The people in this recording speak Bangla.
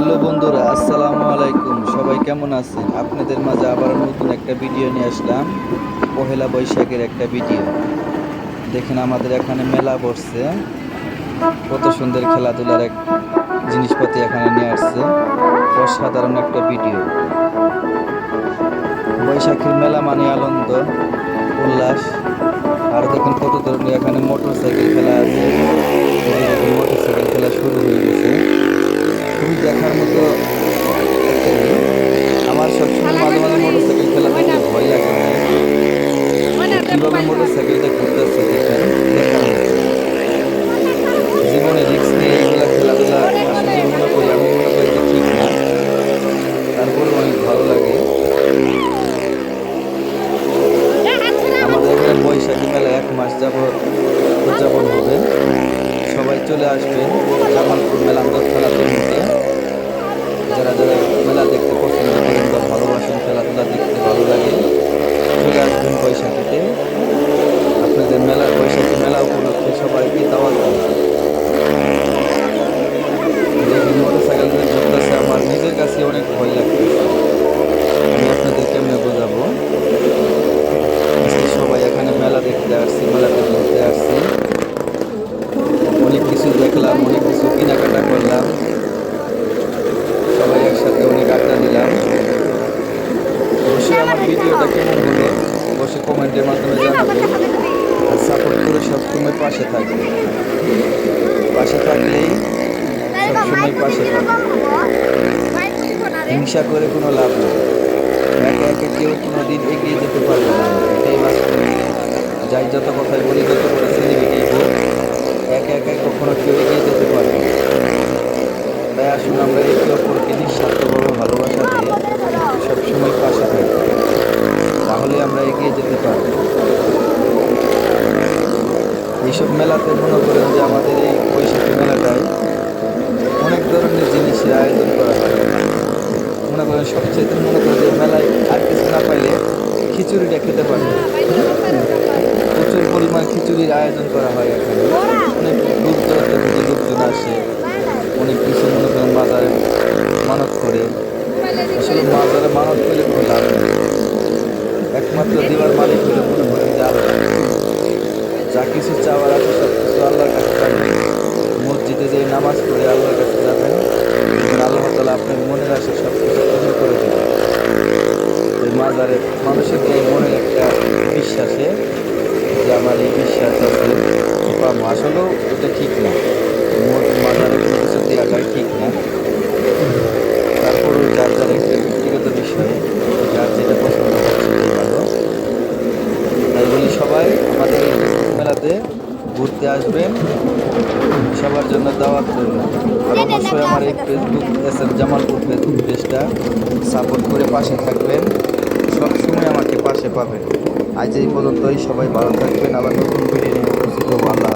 হ্যালো বন্ধুরা, আসসালামু আলাইকুম। সবাই কেমন আছেন? আপনাদের মাঝে আবার নতুন একটা ভিডিও নিয়ে আসলাম। পহেলা বৈশাখের একটা ভিডিও। দেখেন আমাদের এখানে মেলা বসছে। কত সুন্দর খেলাধুলার এক জিনিসপাতি এখানে নিয়ে আসছে। অসাধারণ একটা ভিডিও। বৈশাখের মেলা মানে আনন্দ, উল্লাস। আর দেখেন কত ধরনের এখানে মোটর সাইকেল খেলা আছে মোটর সাইকেল খেলা শুরু হয়ে গেছে খুবই দেখার মতো একটা ইয়ে। আমার সবসময় মাঝে মাঝে মোটর সাইকেল খেলা দেখলে ভয় লাগে কীভাবে মোটর সাইকেলটা ঘুরতেছে দেখেন দেখার মতো। জীবনে রিক্স নিয়ে এইগুলা খেলাধুলা আসলে মনে করি আমি মনে করি যে ঠিক না তারপরে অনেক ভালো লাগে আমাদের এখানে বৈশাখী মেলা যাবৎ উদযাপন হবে সবাই চলে আসবেন জামালপুর মেলান্দর খেলাধুলা যারা যারা মেলা দেখতে পছন্দ করেন বা ভালোবাসেন খেলাধুলা দেখতে ভালো লাগে চলে আসবেন বৈশাখীতে আপনাদের মেলার বৈশাখী মেলা উপলক্ষে সবাইকে দাওয়াত দেবো দেখি মোটর সাইকেল দিয়ে ঘুরতেছে আমার নিজের কাছে অনেক ভয় লাগছে আমি আপনাদের কেমনে বোঝাবো আজকে সবাই এখানে মেলা দেখতে আসছি মেলাতে ঘুরতে আসছি অনেক কিছু দেখলাম, অনেক কিছু কেনাকাটা করলাম। সবাই একসাথে অনেক আড্ডা দিলাম। অবশ্যই আমার ভিডিওটা কেমন হলো, অবশ্যই কমেন্টের মাধ্যমে জানাবেন। আর সাপোর্ট করে সবসময় পাশে থাকবে পাশে থাকলেই সবসময় পাশে থাকবে হিংসা করে কোনো লাভ নেই একে একে কেউ কোনো দিন এগিয়ে যেতে পারবে না এটাই বাস্তব যাই যত কথাই বলি যত বড় সেলিব্রিটি হোক একে একে কখনো কেউ এগিয়ে যেতে পারবে না। তাই আসুন আমরা একে অপরকে নিঃস্বার্থভাবে ভালোবাসা দিয়ে সবসময় পাশে থাকি। তাহলে আমরা এগিয়ে যেতে পারব এইসব মেলাতে মনে করেন যে আমাদের এই বৈশাখী মেলাটায় অনেক ধরনের জিনিসের আয়োজন করা হয়। মনে করেন সবচেয়ে মনে করেন যে মেলায় আর কিছু না পাইলে খিচুড়িটা খেতে পারে প্রচুর পরিমাণ খিচুড়ির আয়োজন করা হয় এখানে। অনেক দূর দূরান্ত থেকে লোকজন আসে, অনেক কিছু মনে করেন বাজারে মানত করে। আসলে বাজারে মানত করলে কোনো লাভ নেই। একমাত্র দেওয়ার মালিক হলে মনে করেন যে যা কিছু চাওয়ার আছে সব কিছু আল্লাহর কাছে চাইবেন মসজিদে যে নামাজ পড়ে আল্লাহর কাছে যাবেন। আল্লাহ তালা আপনার মনের আসে সব কিছু পূর্ণ করে দেবেন। মাজারে মানুষের যে মনের একটা বিশ্বাসে যে আমার এই বিশ্বাস আছে পাবো আসলেও ঠিক না। মোট কোনো কিছু ঠিক না। তারপরেও যার যার একটা ব্যক্তিগত বিষয়ে, যার পছন্দ সেটাই ভালো। সবাই, আমাদের মেলাতে ঘুরতে আসবেন। সবার জন্য দাওয়াত করব আর অবশ্যই আমার এই Facebook S M Jamalpur Facebook পেজটা সাপোর্ট করে পাশে থাকবেন। সবসময় আমাকে পাশে পাবেন। আজ এই পর্যন্তই সবাই ভালো থাকবেন আবার নতুন ভিডিও নিয়ে উপস্থিত হব। আল্লাহ